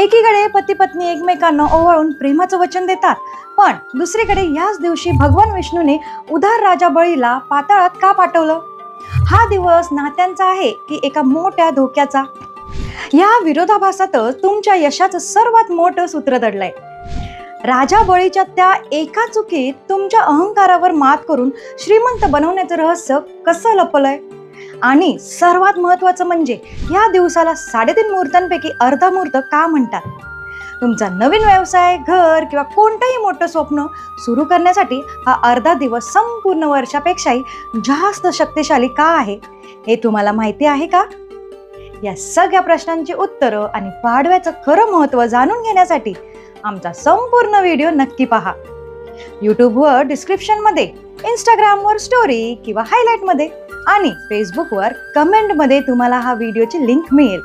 एकीकडे पती पत्नी एकमेकांना ओवाळून प्रेमाचं वचन देतात पण दुसरीकडे याच दिवशी भगवान विष्णूने उधार राजा बळीला पाताळात का पाठवलं? हा दिवस नात्यांचा आहे की एका मोठ्या धोक्याचा? या विरोधाभासातच तुमच्या यशाचं सर्वात मोठं सूत्र दडलंय. राजा बळीच्या त्या एका चुकीत तुमच्या अहंकारावर मात करून श्रीमंत बनवण्याचं रहस्य कसं लपलंय? आणि सर्वात महत्वाचं म्हणजे या दिवसाला साडेतीन मुहूर्तांपैकी अर्धा मुहूर्त का म्हणतात? तुमचा नवीन व्यवसाय घर किंवा कोणतंही मोठं स्वप्न सुरू करण्यासाठी हा अर्धा दिवस संपूर्ण वर्षापेक्षाही जास्त शक्तिशाली का आहे? हे तुम्हाला माहिती आहे का? या सगळ्या प्रश्नांची उत्तरं आणि पाडव्याचं खरं महत्त्व जाणून घेण्यासाठी आमचा संपूर्ण व्हिडिओ नक्की पहा. यूट्यूबवर डिस्क्रिप्शनमध्ये इंस्टाग्रामवर स्टोरी किंवा हायलाईटमध्ये आणि फेसबुकवर कमेंटमध्ये तुम्हाला हा व्हिडिओची लिंक मिळेल.